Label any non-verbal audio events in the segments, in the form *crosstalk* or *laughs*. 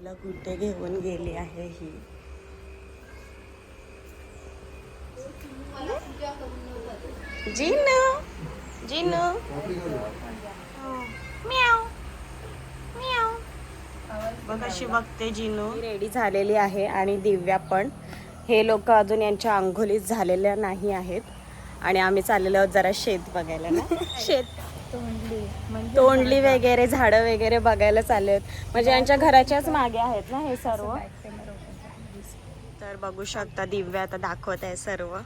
जिनूला कुठे घेऊन गेली आहे ही. जिनू जिनू म्याव म्याव. बघ कशी बघते जिनू रेडी झालेली आहे आणि दिव्या पण. हे लोक अजून यांच्या अंघोलीत झालेल्या नाही आहेत. आणि आम्ही चाललेलो आहोत जरा शेत बघायला ना. *laughs* शेत तोंडली. म्हणजे तोंडली वगैरे झाडं वगैरे बघायला चालले आहेत. म्हणजे यांच्या घराच्याच मागे आहेत ना हे सर्व? तर बघू शकता दिव्या आता दाखवत आहे सर्व.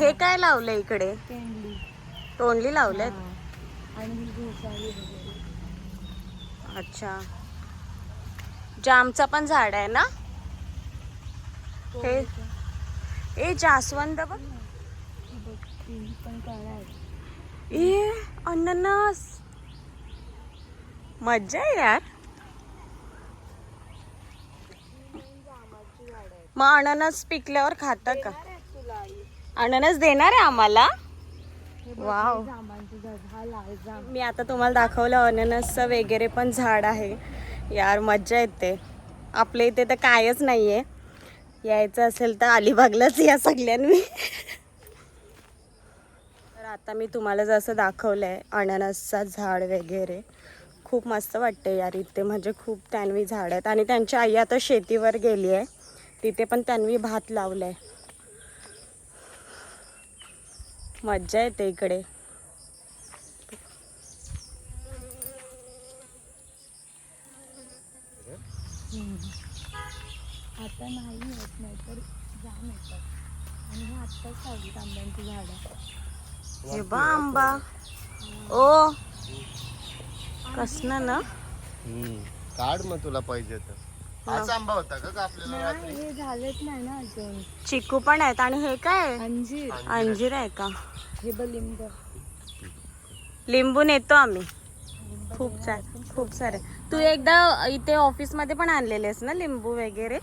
हे काय लावलंय इकडे? तेंडली. लावलेत? ही. अच्छा. जामचा पण झाड आहे ना? हे ए जास्वंद बघ. हे पण ए अननस. मज्जा आहे यार. मग अननस पिकल्यावर खाता का? अननस देणार आहे आम्हाला? वाव. मी आता तुम्हाला दाखवलं अननसचं वगैरे पण झाड आहे. यार मज्जा येते. आपल्या इथे तर कायच नाही आहे यायचं असेल तर अलिबागलाच या सगळ्यांनी. आता मी तुम्हाला जसं दाखवलं आहे अननसचा झाड वगैरे. खूप मस्त वाटते यार इथे. म्हणजे खूप त्यांनी झाड आहेत. आणि त्यांची आई आता शेतीवर गेली आहे तिथे पण त्यांनी भात लावलं आहे मज्जा येते इकडे. आता नाही येत नाही तर जाम येतात. आणि हे आत्ताच सावलीत आंब्यांची झाडं. हे बा आंबा ओ. कसनं ना? काढ मग तुला पाहिजे तर. हाच आंबा होता का का आपल्याला नाही हे झालेच नाही ना अजून. चिकू पण आहेत आणि हे काय? अंजीर. अंजीर आहे का? हे बलिंब लिंबू. नेतो आम्ही. खूप छान खूप सारे. तू एकदा इथे ऑफिसमध्ये पण आणलेलेस ना लिंबू वगैरे?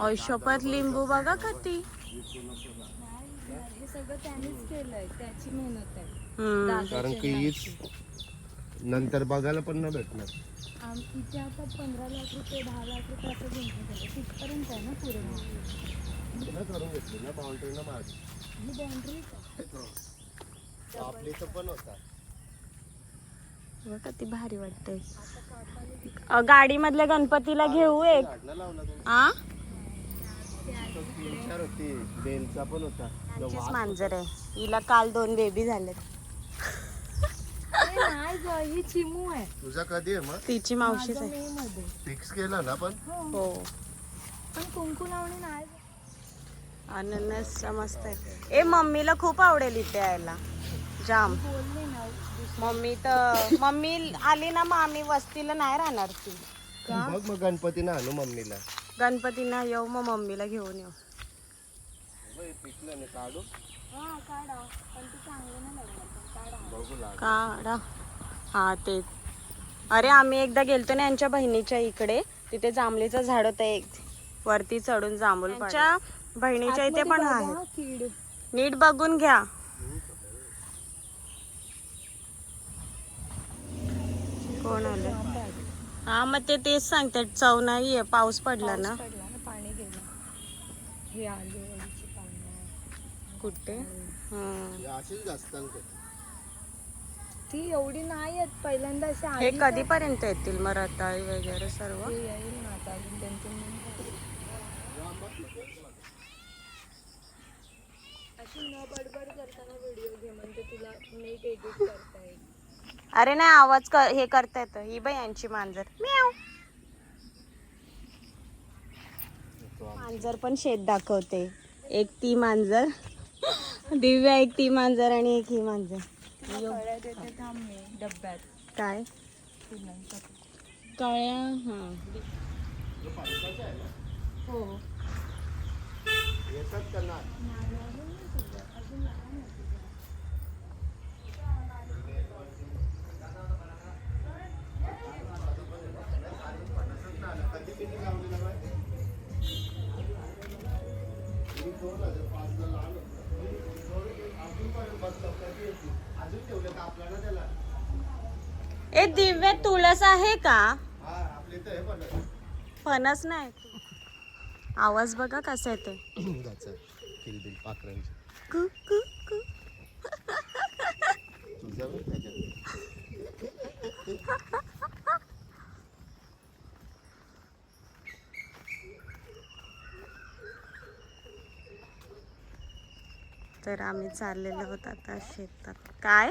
औषधात लिंबू बघा का ती हे सगळं त्यानेच केलंय त्याची मेहनत आहे. कारण की हीच नंतर बघायला पण नाही भेटणार. आम इथे आता पंधरा लाख रुपये दहा लाख रुपये असं गुंतवून झालं तिथपर्यंत आहे ना पूर्ण ना करून घेतली ना बाउंड्री ना मारली ही बाउंड्री आपली तर पण होता. बघा ती भारी वाटते गाडी मधल्या गणपतीला घेऊ एक. लावला. आ? तीन चार होती. बेलचा पण होता. जो आमचीच वास मांजर आहे हिला काल दोन बेबी झालेत नाही ग ही चिमू आहे तुझा कधी आहे मग? तिची मावशीच माझं आहे. मे मध्ये. फिक्स केला ना पण? हो. हो. पण कुंकू लावणी नाही. अननस मस्त आहे. ए मम्मीला खूप आवडेल इथे यायला. जाम. बोलले ना मम्मी तर मम्मी आली ना मग आम्ही वस्तीला नाही राहणार ती बघ मग गणपतीनं आणू मम्मीला. गणपतींना येऊ मग मम्मीला घेऊन येऊ. काढू. हा ते. अरे आम्ही एकदा गेलतो ना यांच्या बहिणीच्या इकडे. तिथे जांभळीचं झाड होतं एक. वरती चढून जांभूल त्यांच्या बहिणीच्या इथे पण आहे. नीट बघून घ्या. कोण आलं. हा मग ते तेच सांगतात चव नाहीये पाऊस पडला ना. पाऊस पडला ना पाणी गेलं. हे आले पानं. कुठे? हं. असेच असतात ती एवढी नाही येत पहिल्यांदा अशी हे आली कधीपर्यंत येतील मग रताळी वगैरे सर्व? ते येईल ना आता अजून दोन तीन मिनिटं. अशी न बडबड करताना व्हिडिओ घे म्हणजे तुला नीट एडिट करता येईल. अरे नाही आवाज क- हे करता येतं. ही बाई यांची मांजर. म्याव. मांजर पण शेत दाखवते. एक ती मांजर. दिव्या एक ती मांजर आणि एक ही मांजर. कळ्या देते थांब मी डब्यात काय? कळ्या हा. हो. दिव्या तुळस आहे का. फणस नाही. आवाज बघा कसा येते कु कु कु. तर आम्ही चाललेलो होत आता शेतात. काय?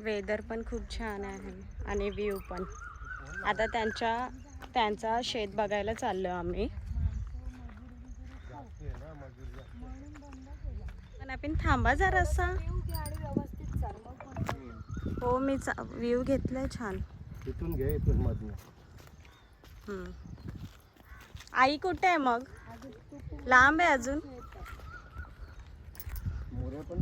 वेदर पण खूप छान आहे आणि व्ह्यू पण. आता त्यांच्या त्यांचा शेत बघायला चाललो आम्ही. पण आपण थांबा मग मग हो मी व्ह्यू घेतलाय छान. इथून घे इथून मधनं. आई कुठे आहे मग? लांब आहे अजून. पण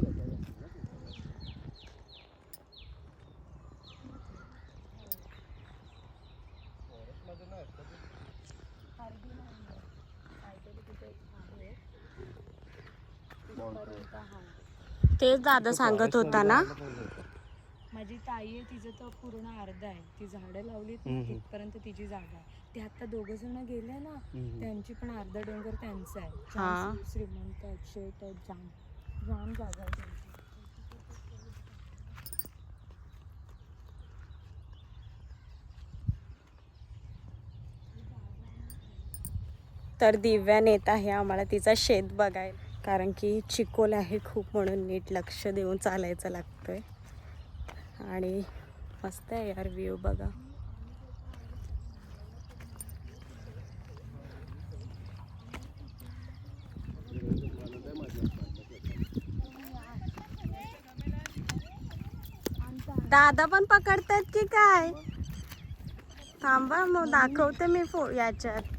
तेच दादा सांगत होता ना माझी ताई आहे तिचं तर पूर्ण अर्ध आहे ती झाडं हम्म. तिथपर्यंत तिची जागा आहे ते आता दोघ जण गेले ना. त्यांची पण अर्धा डोंगर त्यांचा आहे हा. श्रीमंत आहेत जाम जाम जागा आहे त्यांची तर दिव्या नेत आहे आम्हाला तिचा शेत बघायला. कारण की चिकोल आहे खूप म्हणून नीट लक्ष देऊन चालायचं लागतं आहे आणि मस्त आहे यार व्ह्यू बघा. दादा पण पकडतात की काय? थांबा मग दाखवते मी फो याच्यात.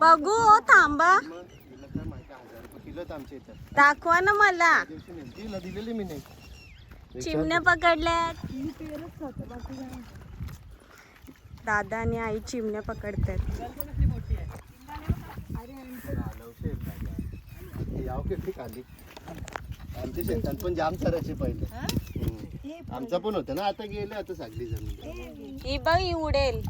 बघू ओ थांबा मग तिला काय माहिती हजार रुपये किलोच आमच्या इथं दाखवा ना मला त्या दिवशी नेली. तिला दिलेली मी नाही चिमण्या पकडल्यात. दादा आणि आई चिमण्या पकडतात. याव किती खाली आमच्या शेतात पण जाम सरायचे पहिले हम्म. आमचा पण होतं ना आता गेले आता सगळी जमीन ही बघ ही उडेल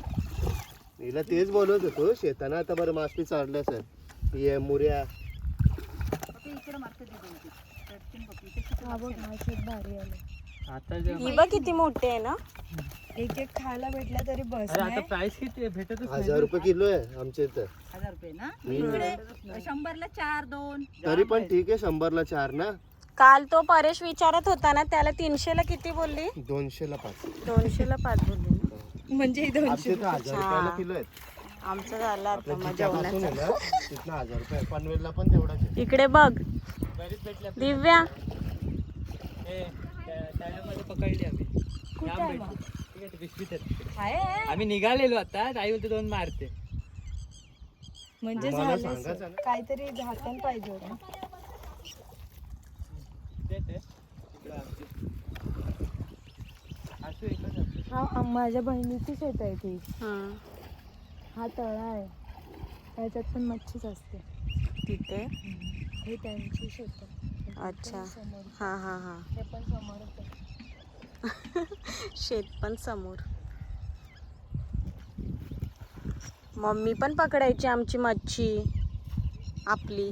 हिला तेच बोलत होतो शेताना आता बरं मासपी चढल्या सर ये मुऱ्या. बघ शेत भारी आलं. आता जे ही बघ किती मोठी आहे ना. एक एक खायला भेटला तरी बस अरे आता प्राइस किती आहे? भेटतच नाही. हजार रुपये किलो आहे आमच्या इथं. हजार रुपये ना. इकडे शंभरला चार दोन. तरी पण ठीक आहे शंभरला चार ना. काल तो परेश विचारत होता ना त्याला तीनशेला किती बोलली? दोनशेला पाच. दोनशेला पाच बोलली ना. म्हणजे हजार रुपयाला किलो आहेत. आमचं झालं आता आपल्या मग चिच्यापासून आहे जेवणाचं ना तिथनं हजार रुपये. पनवेलला पण तेवढाच आहे. इकडे बघ. दिव्या. हे, त्याच्यामध्ये पकडली आम्ही. जाम भेटली. ठीक आहे, ते पिशवीत आहेत. आहे आम्ही निघालेलो आता. आई बोलते दोन मारते. म्हणजे मला झालं सांगायचं ना. काहीतरी झाकण पाहिजे होतं देते इकडं आमची. असू एकच असू. हा माझ्या बहिणीची शेत आहे ती. हम्म. हा तळा आहे. त्याच्यात पण मच्छीच असते. तिथे? हे त्यांची शेत आहे. अच्छा. समोर. हा हा हा. हे पण समोरच आहे. शेत पण समोर. मम्मी पण पकडायची आमची मच्छी. आपली.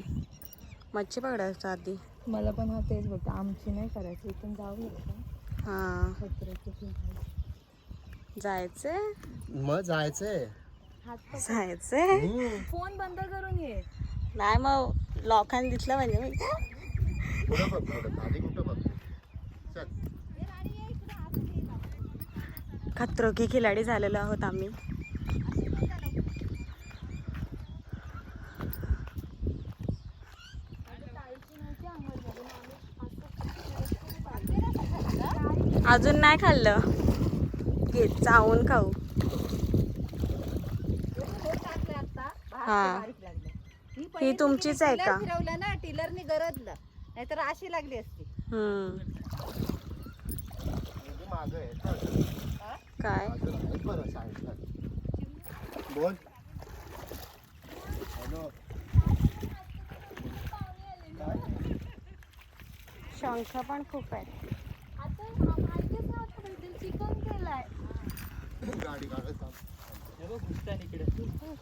मच्छी पकडायची आधी. मला पण हा तेच बोलतो आमची नाही करायची. इथून जाऊ शकतो हा. जायचंय. मग जायचंय. जायचंय. हम्म. फोन बंद करून ये नाही मग लोकांनी दिसलं म्हणजे मी. खतरो के खिलाडी झालेलो आहोत आम्ही. अजून नाही खाल्लं. घे चावून खाऊ. हा. ही तुमचीच आहे का? फिरवलं ना टिलरनी गरजलं नाहीतर अशी लागली असती काय? बोल. शंख पण खूप आहे चिकन केलाय गाडी काढत थांब. बघ घुसताय इकडे. तीन चार.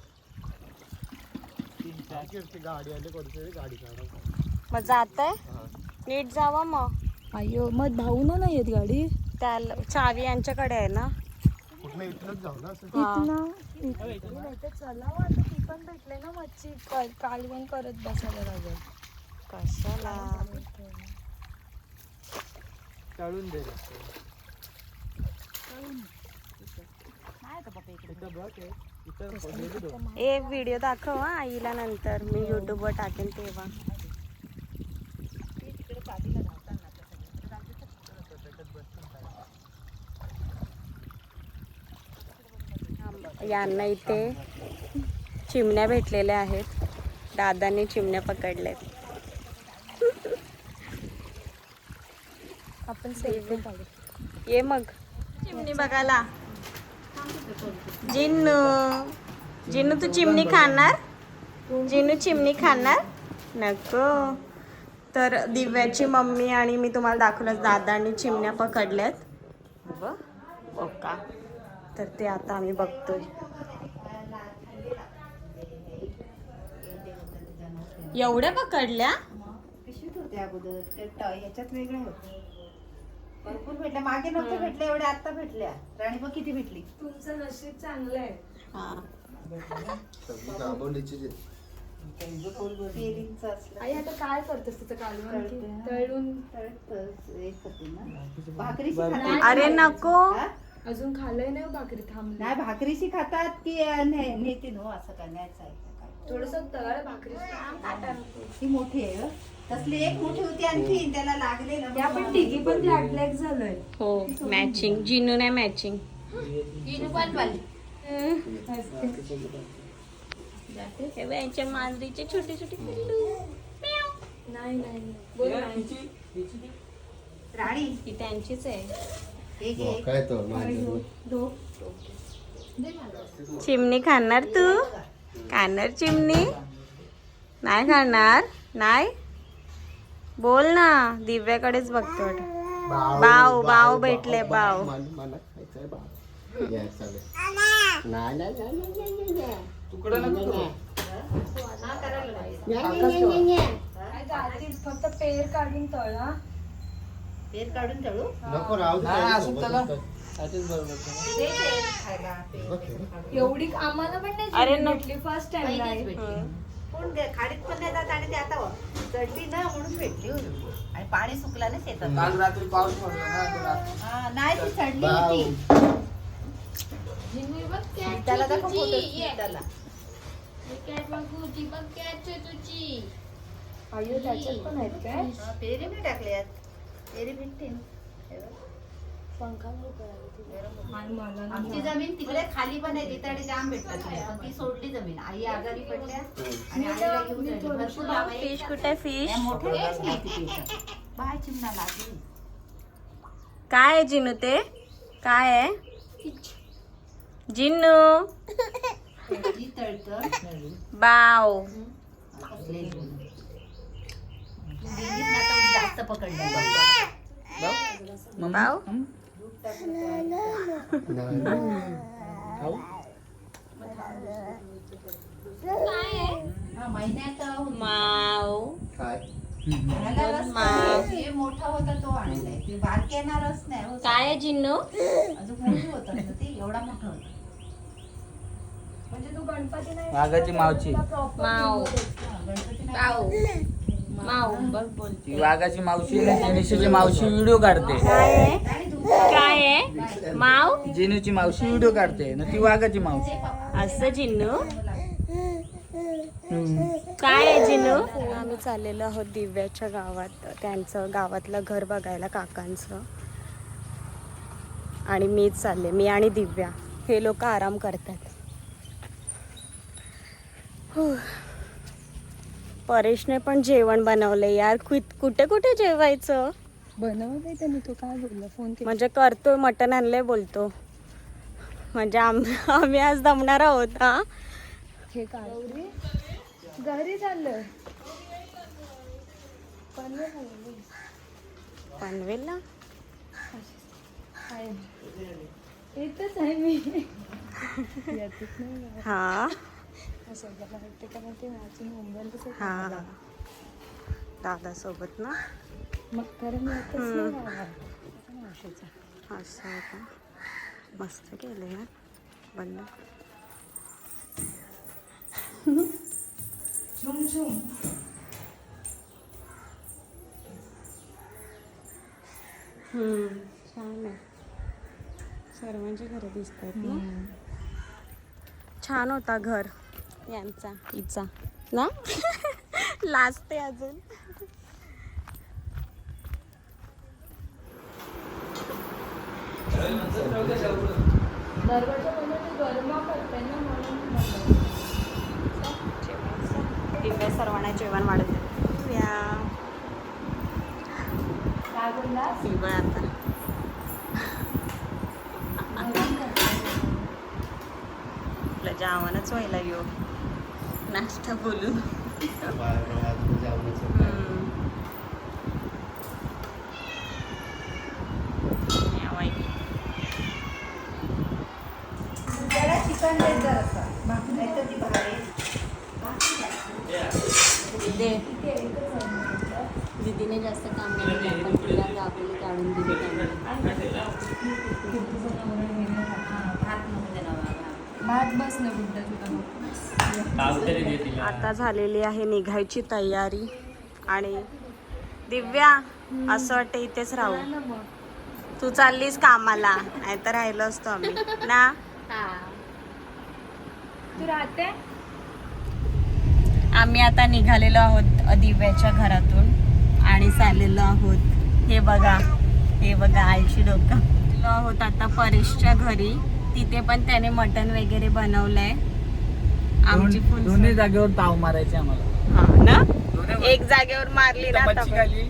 बाकी आहे ती गाडी आली कोणतरी गाडी काढत मग जात हा. नीट जावा मग. अय्यो मग भाऊ ना नाही येत गाडी? त्या चावी यांच्याकडे आहे ना? जाऊ ना असं? हा. आता ती पण भेटले ना मच्छी. कालवण करत बसायला लागेल. कशाला? तळून दे रस्ते. इथं बघ हे. इथं पडलेली दोन. ए व्हिडिओ दाखव हा आईला नंतर. मी युट्यूबवर टाकेन तेव्हा. यांना इथे चिमण्या भेटलेल्या आहेत. दादांनी चिमण्या पकडल्यात. आपण ये मग. चिमणी बघायला. जिन्नू जिन्नू तू चिमणी खाणार? जिन्नू चिमणी खाणार? नको. तर दिव्याची मम्मी आणि मी तुम्हाला दाखवलं दादांनी चिमण्या पकडल्यात. ओका. तर ते आता आम्ही बघतोय. एवढ्या पकडल्या? भरपूर भेटल्या. मागे नव्हते भेटले एवढे आता भेटल्या. राणी बघ किती भेटली. तुमचं नशीब चांगलं आहे. हा. सगळी दाबवलीचीच आहे. पेरींचं असलं. आई आता काय करतेस तिचं कालवण की? तळते. तळून? तळत एक होती ना. भाकरीशी खातात. अरे नको. हा? अजून खाल्लंय नाही हो भाकरी थांबली. नाही भाकरीशी खातात की अं, ने- नेते नो असं करण्याचं आहे का काय? थोडस तळ भाकरी. ती मोठी आहे. तसली एक मोठी होती आणखी त्याला लागले ना. ते आपण तिघी पण लॅटलॅक झालोय. हो मॅचिंग जिनू नाही मॅचिंग यांच्या मांजरीचे छोटे छोटे पिल्लू. नाही नाही. राणी. ही त्यांचीच आहे. हे काय तो. चिमणी खाणार तू? खाणार चिमणी? नाही खाणार? नाही? बोल ना दिव्याकडेच बघतो. बाव, बाव भेटले, बाव. फक्त पेर काढून तळा पेर काढून तळू? नको राहू. एवढी आम्हाला पण नाही अरे फर्स्ट टाइम कोण दे- खाडीत पण नाही जात आणि ते आता चढली ना म्हणून भेटली होती. आणि पाणी सुकला ना शेतात काल रात्री पाऊस पडला ना तो रात्री. हा, नाही ती चढली बाव. होती. त्याला दाखव फोटो त्याला अय्यो त्याच्यात पण आहेत काय? हा, पेरी नाही टाकल्यात. पेरी भेटते नाही आमची जमीन तिकडे खाली पण आहे तिथे जाम भेटतात ती सोडली जमीन. आई आजारी पडल्या. आणि आईला घेऊन. फिश कुठे फिश. बाय चिमणा लागली. काय आहे जिनू ते? काय आहे? जिन्नू जी तळतं? बाव. जास्त पकडलं बाव. माव काय माव. हे मोठा होता तो आणलाय ते बारके रस नाही हो. काय आहे जिन्नू अजून मोठे होतात ना ते एवढा मोठा होता म्हणजे तू गणपती नाही वाघाची मावची. माव. गणपती नाही ती वाघाची मावशी जेनिशीची मावशी व्हिडिओ काढते. काय आहे? काय आहे माव? जेनूची मावशी व्हिडिओ काढते ना ती वाघाची मावशी. असं जिन्नू? काय आहे जिन्नू? आम्ही चाललेलो आहोत दिव्याच्या गावात. त्यांचं गावातलं घर बघायला काकांचं. आणि मीच चालले मी आणि दिव्या. हे लोक आराम करतात. हो. परेशने पण जेवण बनवलं यार. कुठे कुठे जेवायचं? बनवलंय त्यांनी तो काय बोलला? फोन म्हणजे करतोय मटण आणलंय बोलतो. म्हणजे आम आम्ही आज दमणार आहोत हा? हे काय? घरी चाललं. पनवेलला? आहे. आहे मी. येतच नाही. गावात. हा. असं मला वाटतं कारण ते माझी मुंबईला कसं हा दादा सोबत ना मग. असं आहे का? मस्त केलं यार बंद. छान आहे. सर्वांचे घरं दिसत आहेत ना छान होता घर. यांचा हिचा. ना? *laughs* लाजते अजून. दिव्या सर्वांना जेवण वाढत काय आता. आपलं जेवणच व्हायला येऊ. নাচটা বলুন। भात बस ना गुड्डा तुला. आता झालेली आहे निघायची तयारी. आणि दिव्या असं वाटतं इथेच राहू. तू चाललीस कामाला. नाही तर राहिलो असतो आम्ही. ना? तू राहते? आम्ही आता निघालेलो आहोत दिव्याच्या घरातून. आणि चाललेलो आहोत. हे बघा. हे बघा आईची डोकं. आहोत आता परेशच्या घरी. तिथे पण त्याने मटण वगैरे बनवलंय. आमची दोन- फुल दोन्ही जागेवर ताव मारायचे आम्हाला. हा ना? दोन्ही- एक जागेवर मारली ना तिथं आता मच्छी पण. खाली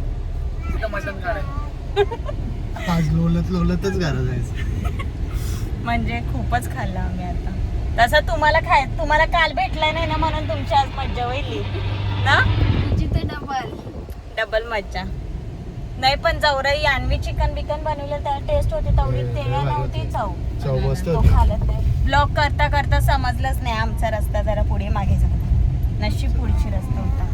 तिथं मटण काढायचं *laughs* आज लोलत लोलतच घरा जायचं. म्हणजे खूपच खाल्लं आम्ही आता. तसं तुम्हाला खाय तुम्हाला काल भेटला नाही ना म्हणून तुमची आज मज्जा होईल. ना? तुझी तर डबल डबल मज्जा. नाही पण जवराई आणवी चिकन बिकन बनवलं त्या टेस्ट होती तेवढी ते नव्हती चव. ब्लॉक करता करता समजलंच नाही आमचा रस्ता जरा पुढे मागे झाला नशीब पुढची रस्ता होता.